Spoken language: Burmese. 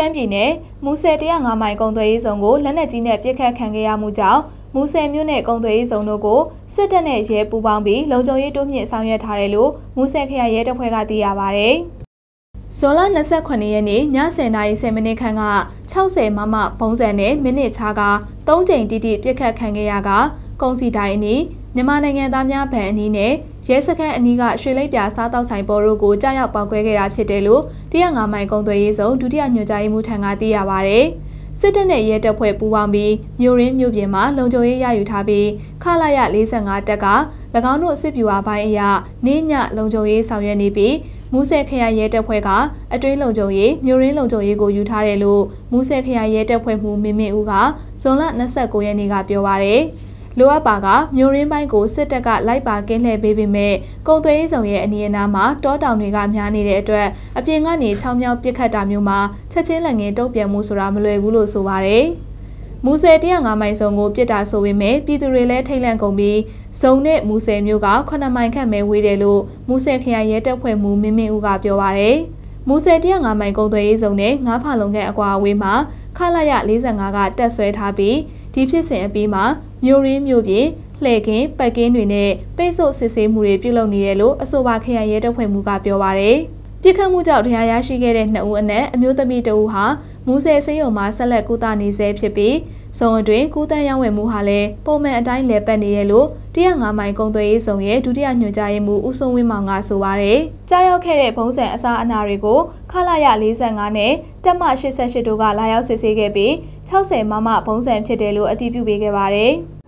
ရှမ်းပြည်နယ်မူဆယ်105မိုင်ကုံသွေးရေးဆောင်ကိုလက်နက်ကြီးနဲ့ပစ်ခတ်ခံခဲ့ရမှုကြောင့်မူဆယ်မြို့နယ်ကုံသွေးရေးဆောင်တို့ကိုစစ်တပ်နဲ့ရဲပူးပေါင်းပြီးလုံခြုံရေးတိုးမြင့်ဆောင်ရွက်ထားတယ်လို့မူဆယ်ခရိုင်ရဲတပ်ဖွဲ့ကသိရပါဗျ။ဇွန်လ28ရက်နေ့ည10:10မိနစ်ခန့်က60မမပုံစံနဲ့မိနစ်ခြားက3ကြိမ်တိတိပြစ်ခတ်ခံခဲ့ရကကုန်းစီတိုင်းအနီးမြန်မာနိုင်ငံသားများဗန်အနီးနဲ့ ရဲစခန်းအနီးကရွှေလိပ်ပြာစားတောက်ဆိုင်ပေါ်တို့ကိုကြားရောက်ပောက်ကွဲခဲ့တာဖြစ်တယ်လို့105မိုင်ကုန်းသွေးရေးဆောင်ဒုတိယညွှန်ကြားရေးမှူးထံကသိရပါဗျ။စစ်တပ်နဲ့ရဲတပ်ဖွဲ့ပူးပေါင်းပြီးမြို့ရင်းမြို့ပြင်မှာလုံခြုံရေးရယူထားပြီးခလာရ45တပ်က၎င်းတို့စစ်ဗျူဟာပိုင်းအရနေညလုံခြုံရေးဆောင်ရွက်နေပြီးမူဆယ်ခရိုင်ရဲတပ်ဖွဲ့ကအတွင်းလုံခြုံရေးမြို့ရင်းလုံခြုံရေးကိုယူထားတယ်လို့မူဆယ်ခရိုင်ရဲတပ်ဖွဲ့မှူးမင်းမင်းဦးကဇွန်လ29ရက်နေ့ကပြောပါရယ် လိုအပ်ပါကမြို့ရင်းပိုင်းကိုစစ်တပ်ကလိုက်ပါကင်းလှည့်ပေးပေမဲ့ကုံသွေးရေးဆောင်ရဲ့အနီးအနားမှာတောတောင်တွေကများနေတဲ့အတွက်အပြင်ကနေချောင်းမြောက်ပစ်ခတ်တာမျိုးမှာချက်ချင်းလက်ငင်းတုံ့ပြန်မှုဆိုတာမလွယ်ဘူးလို့ဆိုပါရယ်မူဆယ်105မိုင်ဆောင်ကိုပြစ်တာဆိုပေမဲ့ပြည်သူတွေလည်းထိတ်လန့်ကုန်ပြီးဇုံနဲ့မူဆယ်မျိုးက9မိုင်ခန့်ပဲဝေးတယ်လို့မူဆယ်ခရိုင်ရဲတပ်ဖွဲ့မှူးမင်းမင်းဦးကပြောပါရယ်မူဆယ်105မိုင်ကုန်းသွေးရေးဆောင်နဲ့ငါးဖာလုံခန့်အကွာအဝေးမှာခလာရ45ကတက်ဆွဲထားပြီးဒီဖြစ်စဉ်အပြီးမှာ မြို့ရင်းမြို့ပြည်လှည့်ကင်းပတ်ကင်းတွေနဲ့ပိတ်ဆို့စစ်ဆေးမှုတွေပြုလုပ်နေတယ်လို့အဆိုပါခရိုင်ရဲတပ်ဖွဲ့မှူးကပြောပါရယ်ပြစ်ခတ်မှုကြောင့်တရားရရှိခဲ့တဲ့နှစ်ဦးအနက်အမျိုးသမီးတဦးဟာ မူဆယ်စေးရုံမှာဆက်လက်ကုသနေဆဲဖြစ်ပြီးစုံအတွင်းကူးတန်းရောင်းဝယ်မှုဟာလည်းပုံမှန်အတိုင်းလည်ပတ်နေရလို့105မိုင်ကုံသွေးရေးဆောင်ရဲ့ဒုတိယညွှန်ကြားရေးမှူးဦးစိုးဝင်းမောင်ကဆိုပါရယ်ကြားရောက်ခဲ့တဲ့ဘုံစံအစားအနာတွေကိုခလာရ45နဲ့တက်မ88တို့ကလာရောက်စစ်ဆေးခဲ့ပြီး60မမဘုံစံဖြစ်တယ်လို့အတည်ပြုပေးခဲ့ပါတယ်။